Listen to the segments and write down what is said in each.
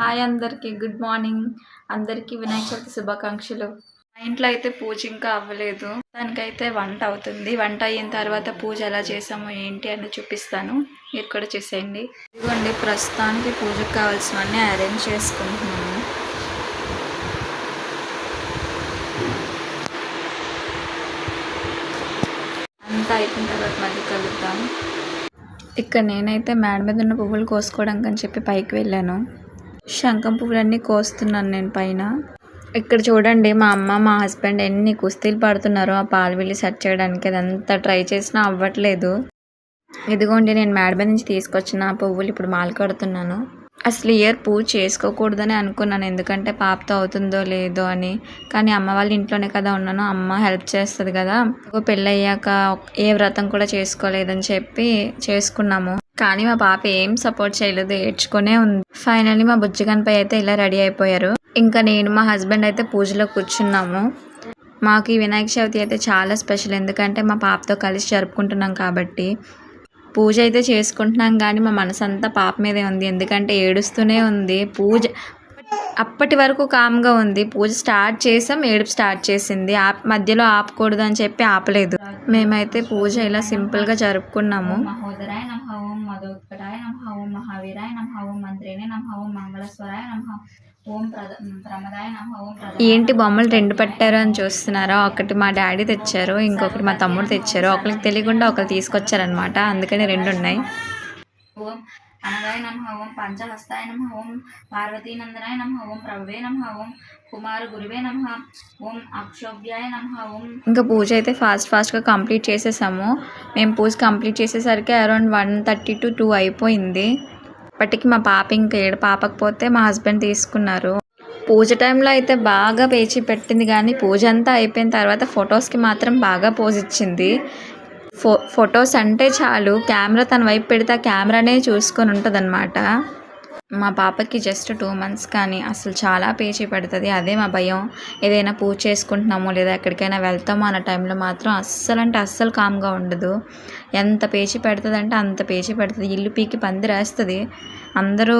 Hi అందరికీ good morning అందరికీ వినాయక చవితి శుభాకాంక్షలు. మా ఇంట్లో అయితే పూజ ఇంకా అవ్వలేదు. దానికైతే వంట అవుతుంది. వంట అయిన తర్వాత పూజ ఎలా చేసామో ఏంటి అని చూపిస్తాను. మీరు కూడా చేసేయండి. ఇదిగోండి ప్రస్తుతానికి పూజకు కావాల్సినవన్నీ అరేంజ్ చేసుకుంటున్నాను. అంతా అయిపోయిన తర్వాత మళ్ళీ కలుద్దాం. ఇక్కడ నేనైతే మేడ మీద ఉన్న పువ్వులు కోసుకోవడానికి అని చెప్పి పైకి వెళ్ళాను. శంఖం పువ్వులన్నీ కోస్తున్నాను నేను పైన. ఇక్కడ చూడండి మా అమ్మ మా హస్బెండ్ ఎన్ని కుస్తీలు పడుతున్నారో ఆ పాలు వెళ్ళి సెట్ చేయడానికి అదంతా ట్రై చేసినా అవ్వట్లేదు. ఇదిగోండి నేను మేడ నుంచి తీసుకొచ్చిన ఆ పువ్వులు ఇప్పుడు మాల కడుతున్నాను. అసలు ఇయర్ పూజ చేసుకోకూడదని అనుకున్నాను ఎందుకంటే పాపతో అవుతుందో లేదో అని. కానీ అమ్మ వాళ్ళ ఇంట్లోనే కదా ఉన్నాను అమ్మ హెల్ప్ చేస్తుంది కదా. పెళ్ళయ్యాక ఏ వ్రతం కూడా చేసుకోలేదని చెప్పి చేసుకున్నాము. కానీ మా పాప ఏం సపోర్ట్ చేయలేదు ఏడ్చుకునే ఉంది. ఫైనల్లీ మా బుజ్జిగన్పై అయితే ఇలా రెడీ అయిపోయారు. ఇంకా నేను మా హస్బెండ్ అయితే పూజలో కూర్చున్నాము. మాకు ఈ వినాయక చవితి అయితే చాలా స్పెషల్. ఎందుకంటే మా పాపతో కలిసి జరుపుకుంటున్నాం కాబట్టి పూజ అయితే చేసుకుంటున్నాం కానీ మా మనసు అంతా పాప మీదే ఉంది. ఎందుకంటే ఏడుస్తూనే ఉంది. పూజ అప్పటి వరకు కామ్గా ఉంది. పూజ స్టార్ట్ చేసాం ఏడుపు స్టార్ట్ చేసింది. ఆప్ మధ్యలో ఆపకూడదు అని చెప్పి ఆపలేదు. మేమైతే పూజ ఇలా సింపుల్గా జరుపుకున్నాము. మహోదరాయ నమ ఓం మధోత్కటాయ నమ ఓం మహావీరాయ నమ ఓం మంత్రేనే నమ ఓం మంగళస్వరాయ నమ ఏంటి బొమ్మలు రెండు పెట్టారు అని చూస్తున్నారా? ఒకటి మా డాడీ తెచ్చారు ఇంకొకటి మా తమ్ముడు తెచ్చారు. ఒకరికి తెలియకుండా ఒకరు తీసుకొచ్చారనమాట అందుకని రెండు ఉన్నాయి. ఓం అనగాయ నమ ఓం పంచహస్తాయ నమ ఓం పార్వతీనందనాయ నమ ఓం ప్రభవే నమ ఓం కుమార గురువే నమ ఓం అక్షోభ్యాయ నమ ఓం ఇంకా పూజ అయితే ఫాస్ట్ ఫాస్ట్గా కంప్లీట్ చేసేసాము. మేము పూజ కంప్లీట్ చేసేసరికి around one thirty to two అయిపోయింది. అప్పటికి మా పాప ఇంకా ఏడు పాపకపోతే మా హస్బెండ్ తీసుకున్నారు. పూజ టైంలో అయితే బాగా పేచి పెట్టింది కానీ పూజ అంతా అయిపోయిన తర్వాత ఫొటోస్కి మాత్రం బాగా పోజ్ ఇచ్చింది. ఫో ఫొటోస్ అంటే చాలు. కెమెరా తన వైపు పెడితే ఆ కెమెరానే చూసుకొని ఉంటుంది మా పాపకి జస్ట్ టూ మంత్స్ కానీ అసలు చాలా పేచి పెడుతుంది. అదే మా భయం. ఏదైనా పూజ చేసుకుంటున్నామో లేదా ఎక్కడికైనా వెళ్తామో అన్న టైంలో మాత్రం అస్సలు అంటే అస్సలు కామ్గా ఉండదు. ఎంత పేచి పెడుతుంది అంటే అంత పేచి పెడుతుంది. ఇల్లు పీకి పందిరేస్తుంది అందరూ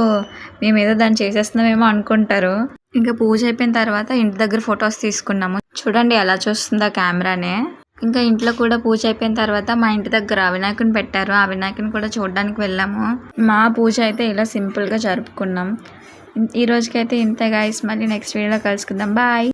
మేము ఏదో దాన్ని చేసేస్తున్నామేమో అనుకుంటారు. ఇంకా పూజ అయిపోయిన తర్వాత ఇంటి దగ్గర ఫొటోస్ తీసుకున్నాము. చూడండి ఎలా చూస్తుందో కెమెరానే. ఇంకా ఇంట్లో కూడా పూజ అయిపోయిన తర్వాత మా ఇంటి దగ్గర వినాయకుని పెట్టారు. ఆ వినాయకుని కూడా చూడడానికి వెళ్ళాము. మా పూజ అయితే ఇలా సింపుల్గా జరుపుకున్నాం. ఈ రోజుకైతే ఇంతే గాయస్ మళ్ళీ నెక్స్ట్ వీడియోలో కలుసుకుందాం. బాయ్